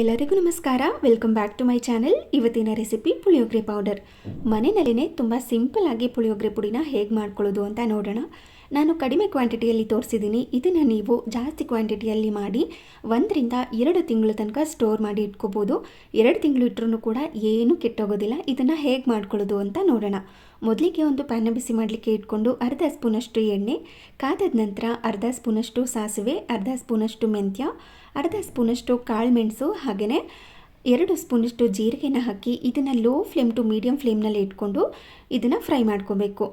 ಎಲ್ಲರಿಗೂ ನಮಸ್ಕಾರ. Welcome back to my channel ಇವತ್ತಿನ ರೆಸಿಪಿ ಪುಳಿಯೋಗರೆ ಪೌಡರ್ ಮನೆಯಲ್ಲೇ ತುಂಬ ಸಿಂಪಲ್ ಆಗಿ ಪುಳಿಯೋಗರೆ ಪುಡಿನ ಹೇಗೆ ಮಾಡ್ಕೊಳ್ಳೋದು ಅಂತ ನೋಡೋಣ. ನಾನು ಕಡಿಮೆ ಕ್ವಾಂಟಿಟಿಯಲ್ಲಿ ತೋರಿಸಿದ್ದೀನಿ. ಇದನ್ನು ನೀವು ಜಾಸ್ತಿ ಕ್ವಾಂಟಿಟಿಯಲ್ಲಿ ಮಾಡಿ ಒಂದರಿಂದ ಎರಡು ತಿಂಗಳ ತನಕ ಸ್ಟೋರ್ ಮಾಡಿ ಇಟ್ಕೋಬೋದು. ಎರಡು ತಿಂಗಳು ಇಟ್ಟರೂ ಕೂಡ ಏನೂ ಕೆಟ್ಟೋಗೋದಿಲ್ಲ. ಇದನ್ನು ಹೇಗೆ ಮಾಡ್ಕೊಳ್ಳೋದು ಅಂತ ನೋಡೋಣ. ಮೊದಲಿಗೆ ಒಂದು ಪ್ಯಾನ ಬಿಸಿ ಮಾಡಲಿಕ್ಕೆ ಇಟ್ಕೊಂಡು ಅರ್ಧ ಸ್ಪೂನಷ್ಟು ಎಣ್ಣೆ, ಕಾದದ ನಂತರ ಅರ್ಧ ಸ್ಪೂನಷ್ಟು ಸಾಸಿವೆ, ಅರ್ಧ ಸ್ಪೂನಷ್ಟು ಮೆಂತ್ಯ, ಅರ್ಧ ಸ್ಪೂನಷ್ಟು ಕಾಳುಮೆಣಸು ಹಾಗೆಯೇ ಎರಡು ಸ್ಪೂನಷ್ಟು ಜೀರಿಗೆನ ಹಾಕಿ ಇದನ್ನು ಲೋ ಫ್ಲೇಮ್ ಟು ಮೀಡಿಯಮ್ ಫ್ಲೇಮ್ನಲ್ಲಿ ಇಟ್ಕೊಂಡು ಇದನ್ನು ಫ್ರೈ ಮಾಡ್ಕೋಬೇಕು.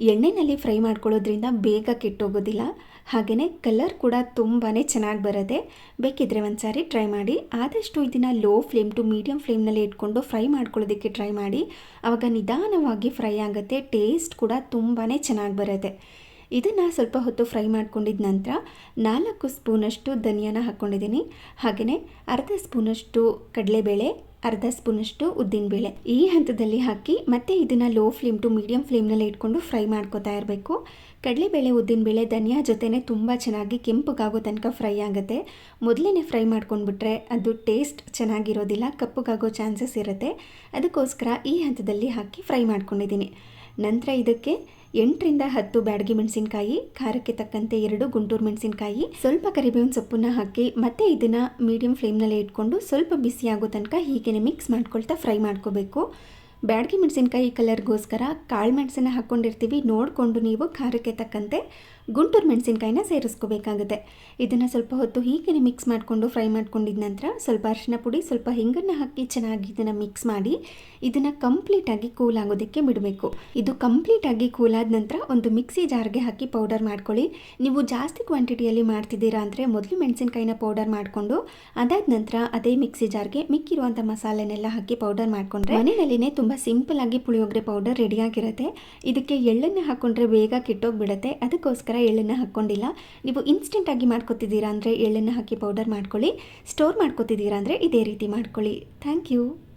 ಎಣ್ಣೆಯಲ್ಲಿ ಫ್ರೈ ಮಾಡ್ಕೊಳ್ಳೋದ್ರಿಂದ ಬೇಗ ಕೆಟ್ಟೋಗೋದಿಲ್ಲ. ಹಾಗೆಯೇ ಕಲರ್ ಕೂಡ ತುಂಬಾ ಚೆನ್ನಾಗಿ ಬರುತ್ತೆ. ಬೇಕಿದ್ದರೆ ಒಂದು ಸಾರಿ ಟ್ರೈ ಮಾಡಿ. ಆದಷ್ಟು ಇದನ್ನು ಲೋ ಫ್ಲೇಮ್ ಟು ಮೀಡಿಯಮ್ ಫ್ಲೇಮ್ನಲ್ಲಿ ಇಟ್ಕೊಂಡು ಫ್ರೈ ಮಾಡ್ಕೊಳ್ಳೋದಕ್ಕೆ ಟ್ರೈ ಮಾಡಿ. ಆವಾಗ ನಿಧಾನವಾಗಿ ಫ್ರೈ ಆಗುತ್ತೆ. ಟೇಸ್ಟ್ ಕೂಡ ತುಂಬಾ ಚೆನ್ನಾಗಿ ಬರುತ್ತೆ. ಇದನ್ನು ಸ್ವಲ್ಪ ಹೊತ್ತು ಫ್ರೈ ಮಾಡ್ಕೊಂಡಿದ್ದ ನಂತರ ನಾಲ್ಕು ಸ್ಪೂನಷ್ಟು ಧನಿಯಾನ ಹಾಕ್ಕೊಂಡಿದ್ದೀನಿ. ಹಾಗೆಯೇ ಅರ್ಧ ಸ್ಪೂನಷ್ಟು ಕಡಲೆಬೇಳೆ ಅರ್ಧ ಸ್ಪೂನಷ್ಟು ಉದ್ದಿನಬೇಳೆ ಈ ಹಂತದಲ್ಲಿ ಹಾಕಿ ಮತ್ತೆ ಇದನ್ನು ಲೋ ಫ್ಲೇಮ್ ಟು ಮೀಡಿಯಂ ಫ್ಲೇಮ್ನಲ್ಲಿ ಇಟ್ಕೊಂಡು ಫ್ರೈ ಮಾಡ್ಕೋತಾ ಇರಬೇಕು. ಕಡಲೆಬೇಳೆ ಉದ್ದಿನಬೇಳೆ ಧನಿಯಾ ಜೊತೆನೆ ತುಂಬ ಚೆನ್ನಾಗಿ ಕೆಂಪಗಾಗೋ ತನಕ ಫ್ರೈ ಆಗುತ್ತೆ. ಮೊದಲೇ ಫ್ರೈ ಮಾಡ್ಕೊಂಡ್ಬಿಟ್ರೆ ಅದು ಟೇಸ್ಟ್ ಚೆನ್ನಾಗಿರೋದಿಲ್ಲ, ಕಪ್ಪುಗಾಗೋ ಚಾನ್ಸಸ್ ಇರುತ್ತೆ. ಅದಕ್ಕೋಸ್ಕರ ಈ ಹಂತದಲ್ಲಿ ಹಾಕಿ ಫ್ರೈ ಮಾಡ್ಕೊಂಡಿದ್ದೀನಿ. ನಂತರ ಇದಕ್ಕೆ ಎಂಟರಿಂದ ಹತ್ತು ಬ್ಯಾಡಗಿ ಮೆಣಸಿನಕಾಯಿ, ಖಾರಕ್ಕೆ ತಕ್ಕಂತೆ ಎರಡು ಗುಂಟೂರು ಮೆಣಸಿನಕಾಯಿ, ಸ್ವಲ್ಪ ಕರಿಬೇವಿನ ಸೊಪ್ಪನ್ನ ಹಾಕಿ ಮತ್ತೆ ಇದನ್ನು ಮೀಡಿಯಂ ಫ್ಲೇಮ್ನಲ್ಲೇ ಇಟ್ಕೊಂಡು ಸ್ವಲ್ಪ ಬಿಸಿಯಾಗೋ ತನಕ ಹೀಗೆ ಮಿಕ್ಸ್ ಮಾಡ್ಕೊಳ್ತಾ ಫ್ರೈ ಮಾಡ್ಕೋಬೇಕು. ಬ್ಯಾಡಗಿ ಮೆಣಸಿನ್ಕಾಯಿ ಕಲರ್ಗೋಸ್ಕರ ಕಾಳು ಮೆಣಸನ್ನ ಹಾಕ್ಕೊಂಡಿರ್ತೀವಿ. ನೋಡಿಕೊಂಡು ನೀವು ಖಾರಕ್ಕೆ ತಕ್ಕಂತೆ ಗುಂಟೂರು ಮೆಣಸಿನ್ಕಾಯಿನ ಸೇರಿಸ್ಕೋಬೇಕಾಗುತ್ತೆ. ಇದನ್ನು ಸ್ವಲ್ಪ ಹೊತ್ತು ಹೀಗೆ ಮಿಕ್ಸ್ ಮಾಡಿಕೊಂಡು ಫ್ರೈ ಮಾಡ್ಕೊಂಡಿದ ನಂತರ ಸ್ವಲ್ಪ ಅರಿಶಿನ ಪುಡಿ, ಸ್ವಲ್ಪ ಹಿಂಗನ್ನು ಹಾಕಿ ಚೆನ್ನಾಗಿ ಇದನ್ನು ಮಿಕ್ಸ್ ಮಾಡಿ ಇದನ್ನು ಕಂಪ್ಲೀಟಾಗಿ ಕೂಲ್ ಆಗೋದಕ್ಕೆ ಬಿಡಬೇಕು. ಇದು ಕಂಪ್ಲೀಟಾಗಿ ಕೂಲ್ ಆದ ನಂತರ ಒಂದು ಮಿಕ್ಸಿ ಜಾರ್ಗೆ ಹಾಕಿ ಪೌಡರ್ ಮಾಡ್ಕೊಳ್ಳಿ. ನೀವು ಜಾಸ್ತಿ ಕ್ವಾಂಟಿಟಿಯಲ್ಲಿ ಮಾಡ್ತಿದ್ದೀರಾ ಅಂದರೆ ಮೊದಲು ಮೆಣಸಿನ್ಕಾಯಿನ ಪೌಡರ್ ಮಾಡಿಕೊಂಡು ಅದಾದ ನಂತರ ಅದೇ ಮಿಕ್ಸಿ ಜಾರ್ಗೆ ಮಿಕ್ಕಿರುವಂಥ ಮಸಾಲೆನೆಲ್ಲ ಹಾಕಿ ಪೌಡರ್ ಮಾಡಿಕೊಂಡ್ರೆ ಮನೆಯಲ್ಲಿನೇ ತುಂಬ ಸಿಂಪಲ್ ಆಗಿ ಪುಳಿಯೋಗರೆ ಪೌಡರ್ ರೆಡಿಯಾಗಿರುತ್ತೆ ಇದಕ್ಕೆ ಎಳ್ಳನ್ನು ಹಾಕ್ಕೊಂಡ್ರೆ ಬೇಗ ಕೆಟ್ಟೋಗ್ಬಿಡುತ್ತೆ. ಅದಕ್ಕೋಸ್ಕರ ಎಳ್ಳನ್ನು ಹಾಕ್ಕೊಂಡಿಲ್ಲ ನೀವು ಇನ್ಸ್ಟೆಂಟಾಗಿ ಮಾಡ್ಕೊತಿದ್ದೀರಾ ಅಂದರೆ ಎಳ್ಳನ್ನು ಹಾಕಿ ಪೌಡರ್ ಮಾಡ್ಕೊಳ್ಳಿ. ಸ್ಟೋರ್ ಮಾಡ್ಕೊತಿದ್ದೀರಾ ಅಂದರೆ ಇದೇ ರೀತಿ ಮಾಡ್ಕೊಳ್ಳಿ. Thank you